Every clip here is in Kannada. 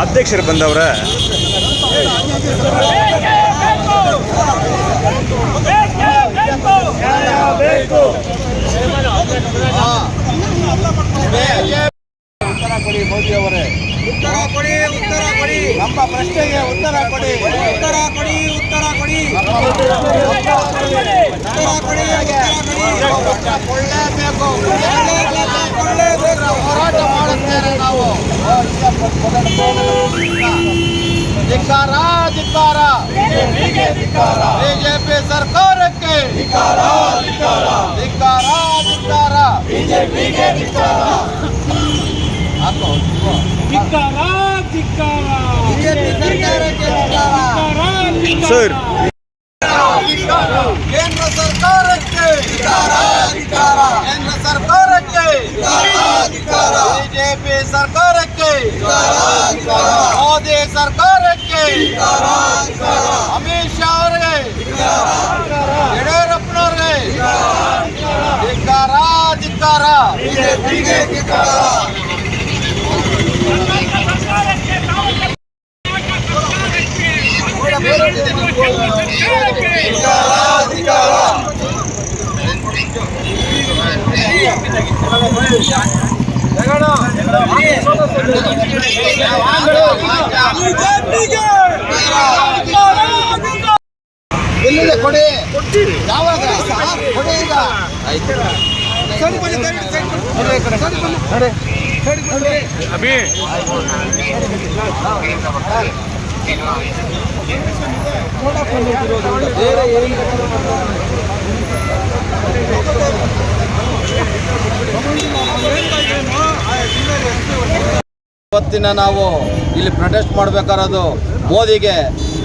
ಅಧ್ಯಕ್ಷರು ಬಂದವ್ರ ಉತ್ತರ ಕೊಡಿ ಮೋದಿ ಉತ್ತರ ಕೊಡಿ ಉತ್ತರ ಕೊಡಿ ನಮ್ಮ ಪ್ರಶ್ನೆಗೆ ಉತ್ತರ ಕೊಡಿ ಉತ್ತರ ಕೊಡಿ ಉತ್ತರ ಕೊಡಿ ಉತ್ತರ ಕೊಡಿ ಉತ್ತರ ಕೊಡಿ. ಹೋರಾಟ ಧಿಕ್ಕಾರ ಧಿಕ್ಕಾರ ಬಿಜೆಪಿ ಸರ್ಕಾರಕ್ಕೆ ಧಿಕ್ಕಾರ ಧಿಕ್ಕಾರ ಹಾಕೋ ಧಿಕ್ಕಾರ ಧಿಕ್ಕಾರ ಬಿಜೆಪಿ ಸರ್ಕಾರಕ್ಕೆ ಧಿಕ್ಕಾರ. ಸರ್ ಕೇಂದ್ರ ಸರ್ಕಾರಕ್ಕೆ ಕೇಂದ್ರ ಸರ್ಕಾರಕ್ಕೆ ಮೋದಿ ಸರ್ಕಾರಕ್ಕೆ ಅಮಿತ್ ಶಾ ಅವರಿಗೆ ಯಡಿಯೂರಪ್ಪನವ್ರಿಗೆ ಧಿಕ್ಕಾರ ಧಿಕ್ಕಾರ ಎಲ್ಲಿದೆ ಕೊಡಿ. ಯಾವಾಗ? ಕೊಡಿ ಈಗ. ಸರಿ ಬನ್ನಿ, ಸರಿ, ಸರಿ ಬನ್ನಿ. ಸರಿ ಬನ್ನಿ. ಸರಿ ಬನ್ನಿ. ಅಭಿ. ಇವತ್ತಿನ ನಾವು ಇಲ್ಲಿ ಪ್ರೊಟೆಸ್ಟ್ ಮಾಡಬೇಕಾರೋದು ಮೋದಿಗೆ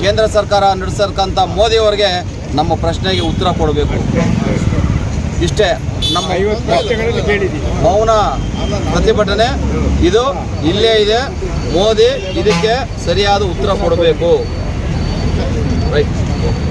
ಕೇಂದ್ರ ಸರ್ಕಾರ ನಡೆಸಕ್ಕಂಥ ಮೋದಿಯವರಿಗೆ ನಮ್ಮ ಪ್ರಶ್ನೆಗೆ ಉತ್ತರ ಕೊಡಬೇಕು. ಇಷ್ಟೇ ನಮ್ಮ ಮೌನ ಪ್ರತಿಭಟನೆ ಇದು ಇಲ್ಲೇ ಇದೆ. ಮೋದಿ ಇದಕ್ಕೆ ಸರಿಯಾದ ಉತ್ತರ ಕೊಡಬೇಕು. ರೈಟ್